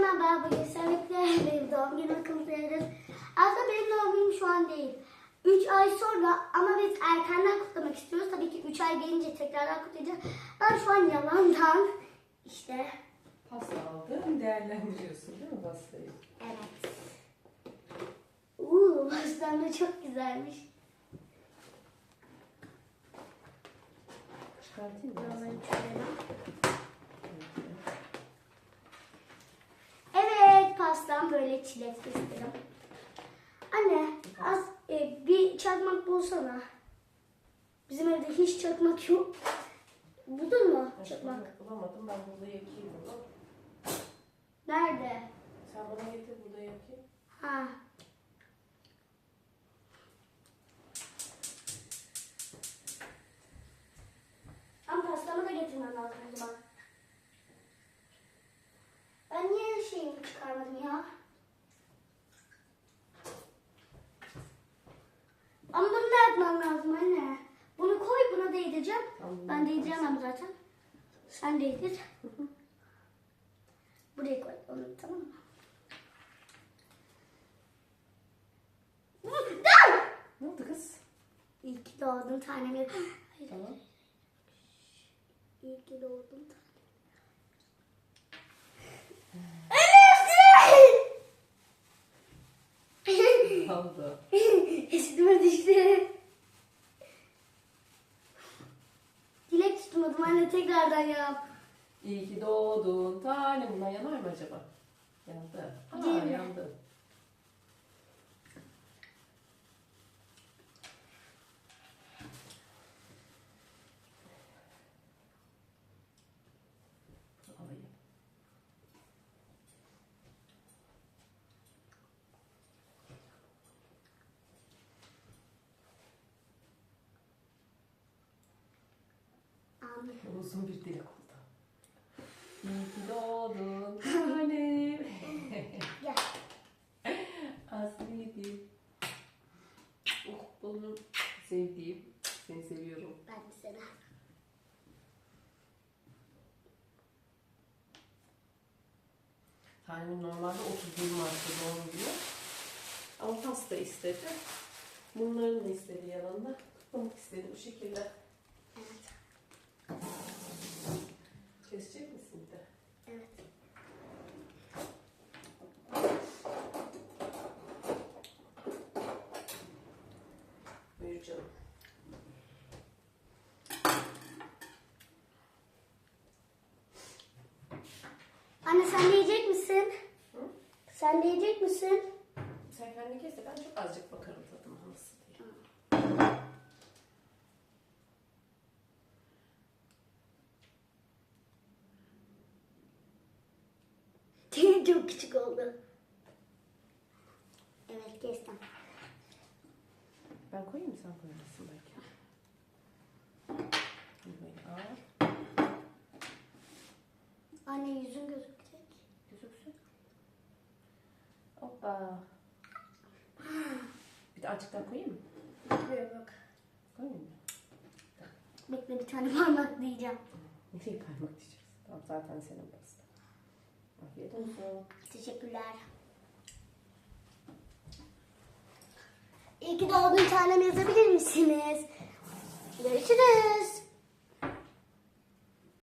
merhaba. Bugün seninle benim doğum günümü kutlayacağız. Aslında benim doğum günüm şu an değil. 3 ay sonra ama biz erkenden kutlamak istiyoruz. Tabii ki 3 ay gelince tekrardan kutlayacağız. Ben şu an yalandan işte Pasta aldın, değerlendiriyorsun değil mi pastayı? evet. Uuu pastane çok güzelmiş. Çıkartayım mı? Ben çıkaralım. sana? Evet pastam böyle çilekli istedim. Anne az e, bir çakmak bulsana. Bizim evde hiç çakmak yok. Buldun mu Ben çakmak? Bulamadım, ben burada yakayım bunu. Nerede? Sen bana getir, burada yakayım. Ha. Ama pastamı da getirmem lazım o zaman. Ben niye şeyimi çıkarmadım ya? Ama bunu da yapmam lazım anne. Bunu koy buna değdireceğim. Tamam. Ben değdiremem zaten. Sen değdir. Buraya koy onu tamam mı? Ne oldu kız? İyi ki doğdun tanem. Hayır. Tamam. İyi ki doğdun tanem. Ne oldu? Üstüme düştü. Tutmadım anne tekrardan yap. İyi ki doğdun tanem. Bundan yanar mı acaba? Yandı. Aa, Değil mi? yandı. Uzun bir dilek oldu. İyi ki doğdun tanem. Aslidim. Oh bunu sevdiğim. Seni seviyorum. Ben de seni. Tanemin normalde 31 Mart'ta doğum günü. Ama pasta istedi. Bunların da istedi yanında. Kutlamak istedi bu şekilde. Evet. Kesecek misin de? Evet. Buyur canım. Anne sen de yiyecek misin? Hı? Sen de yiyecek misin? Sen kendi kes de ben çok azıcık bakarım Çok küçük oldu. Evet kestim. Ben koyayım mı sen koyarsın belki. Al. Anne yüzün gözükecek. Gözüksün. Hoppa. Bir de daha koyayım mı? Yok yok. Koyayım mı? Bekle bir tane parmak diyeceğim. Nereye parmak diyeceğiz? Tamam zaten senin pasta. Afiyet olsun. Teşekkürler. İyi ki doğdun tanem yazabilir misiniz? Görüşürüz.